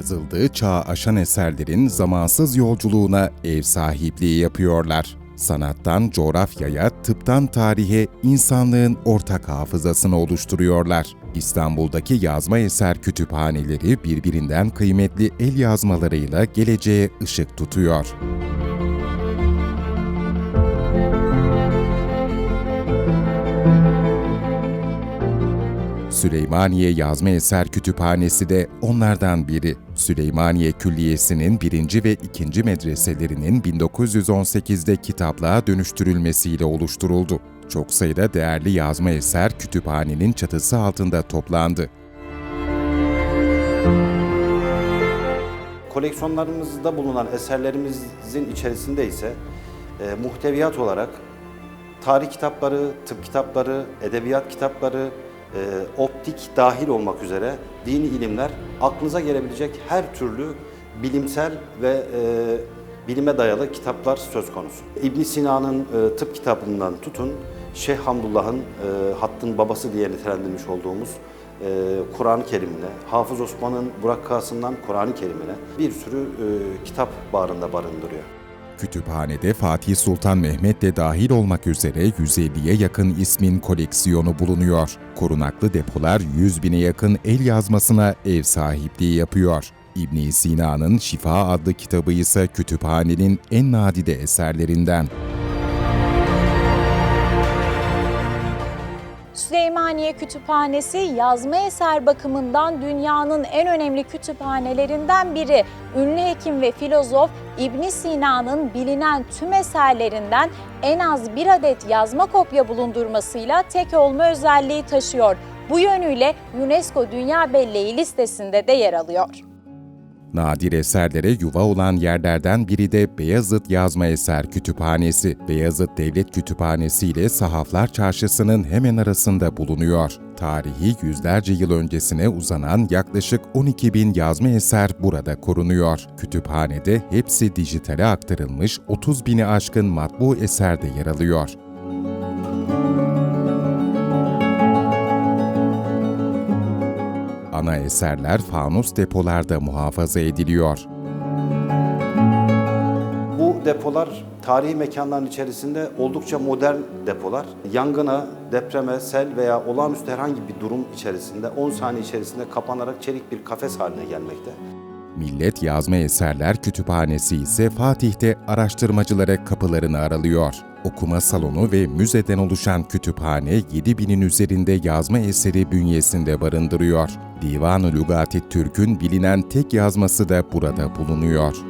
yazıldığı çağı aşan eserlerin zamansız yolculuğuna ev sahipliği yapıyorlar. Sanattan coğrafyaya, tıptan tarihe, insanlığın ortak hafızasını oluşturuyorlar. İstanbul'daki yazma eser kütüphaneleri birbirinden kıymetli el yazmalarıyla geleceğe ışık tutuyor. Süleymaniye Yazma Eser Kütüphanesi de onlardan biri. Süleymaniye Külliyesi'nin birinci ve ikinci medreselerinin 1918'de kitaplığa dönüştürülmesiyle oluşturuldu. Çok sayıda değerli yazma eser kütüphanenin çatısı altında toplandı. Koleksiyonlarımızda bulunan eserlerimizin içerisinde ise e, muhteviyat olarak tarih kitapları, tıp kitapları, edebiyat kitapları, optik dahil olmak üzere dini ilimler aklınıza gelebilecek her türlü bilimsel ve e, bilime dayalı kitaplar söz konusu. İbn Sina'nın e, tıp kitabından tutun, Şeyh Hamdullah'ın e, hattın babası diye nitelendirmiş olduğumuz e, Kur'an-ı Kerim'ine, Hafız Osman'ın Burakkasından Kur'an-ı Kerim'ine bir sürü e, kitap bağrında barındırıyor. Kütüphanede Fatih Sultan Mehmet de dahil olmak üzere 150'ye yakın ismin koleksiyonu bulunuyor. Korunaklı depolar 100 bine yakın el yazmasına ev sahipliği yapıyor. ibn Sina'nın Şifa adlı kitabı ise kütüphanenin en nadide eserlerinden. Süleymaniye Kütüphanesi yazma eser bakımından dünyanın en önemli kütüphanelerinden biri. Ünlü hekim ve filozof İbn Sina'nın bilinen tüm eserlerinden en az bir adet yazma kopya bulundurmasıyla tek olma özelliği taşıyor. Bu yönüyle UNESCO Dünya Belleği listesinde de yer alıyor. Nadir eserlere yuva olan yerlerden biri de Beyazıt Yazma Eser Kütüphanesi. Beyazıt Devlet Kütüphanesi ile Sahaflar Çarşısı'nın hemen arasında bulunuyor. Tarihi yüzlerce yıl öncesine uzanan yaklaşık 12 bin yazma eser burada korunuyor. Kütüphanede hepsi dijitale aktarılmış 30 bini aşkın matbu eser de yer alıyor. Ana eserler fanus depolarda muhafaza ediliyor. Bu depolar tarihi mekanların içerisinde oldukça modern depolar. Yangına, depreme, sel veya olağanüstü herhangi bir durum içerisinde 10 saniye içerisinde kapanarak çelik bir kafes haline gelmekte. Millet Yazma Eserler Kütüphanesi ise Fatih'te araştırmacılara kapılarını aralıyor. Okuma salonu ve müzeden oluşan kütüphane 7000'in üzerinde yazma eseri bünyesinde barındırıyor. Divan-ı Lugati Türk'ün bilinen tek yazması da burada bulunuyor.